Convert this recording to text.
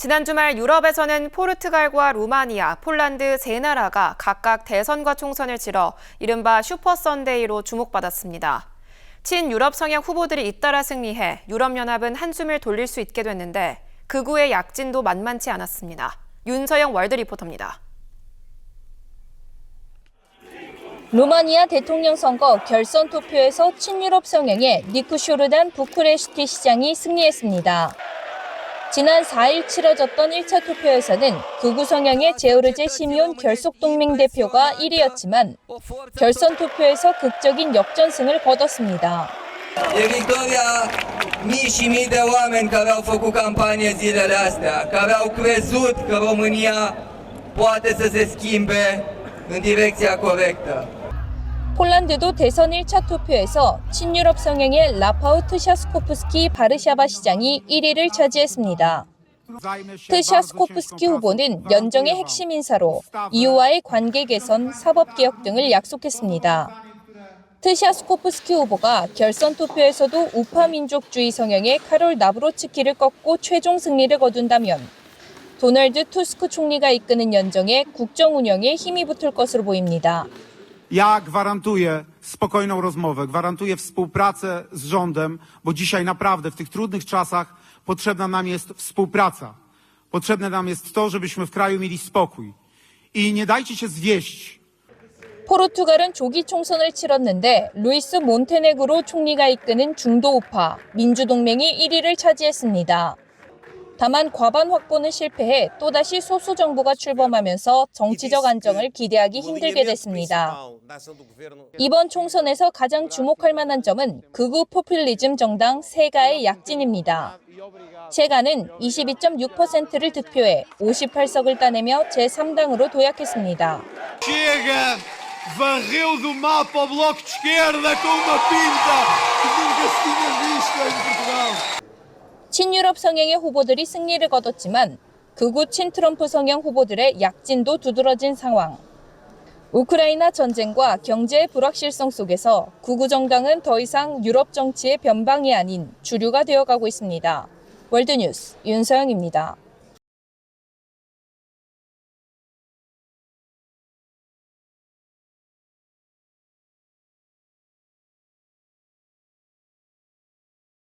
지난 주말 유럽에서는 포르투갈과 루마니아, 폴란드 세 나라가 각각 대선과 총선을 치러 이른바 슈퍼 선데이로 주목받았습니다. 친유럽 성향 후보들이 잇따라 승리해 유럽연합은 한숨을 돌릴 수 있게 됐는데 극우의 약진도 만만치 않았습니다. 윤서영 월드 리포터입니다. 루마니아 대통령 선거 결선 투표에서 친유럽 성향의 니쿠 쇼르단 부쿠레슈티 시장이 승리했습니다. 지난 4일 치러졌던 1차 투표에서는 극우 성향의 제오르제 시미온 결속동맹 대표가 1위였지만 결선 투표에서 극적인 역전승을 거뒀습니다. E. 폴란드도 대선 1차 투표에서 친유럽 성향의 라파우 트샤스코프스키 바르샤바 시장이 1위를 차지했습니다. 트샤스코프스키 후보는 연정의 핵심 인사로 EU와의 관계 개선, 사법 개혁 등을 약속했습니다. 트샤스코프스키 후보가 결선 투표에서도 우파 민족주의 성향의 카롤 나브로츠키를 꺾고 최종 승리를 거둔다면 도널드 투스크 총리가 이끄는 연정의 국정 운영에 힘이 붙을 것으로 보입니다. Ja gwarantuję spokojną rozmowę, gwarantuję współpracę z rządem, bo dzisiaj naprawdę w tych trudnych czasach potrzebna nam jest współpraca. Potrzebne nam jest to, żebyśmy w kraju mieli spokój. I nie dajcie się zwieść 포르투갈은 조기 총선을 치렀는데 루이스 몬테네그로 총리가 이끄는 중도 우파 민주동맹이 1위를 차지했습니다. 다만 과반 확보는 실패해 또다시 소수 정부가 출범하면서 정치적 안정을 기대하기 힘들게 됐습니다. 이번 총선에서 가장 주목할 만한 점은 극우 포퓰리즘 정당 세가의 약진입니다. 세가는 22.6%를 득표해 58석을 따내며 제3당으로 도약했습니다. 친유럽 성향의 후보들이 승리를 거뒀지만 극우 친트럼프 성향 후보들의 약진도 두드러진 상황. 우크라이나 전쟁과 경제의 불확실성 속에서 극우 정당은 더 이상 유럽 정치의 변방이 아닌 주류가 되어가고 있습니다. 월드뉴스 윤서영입니다.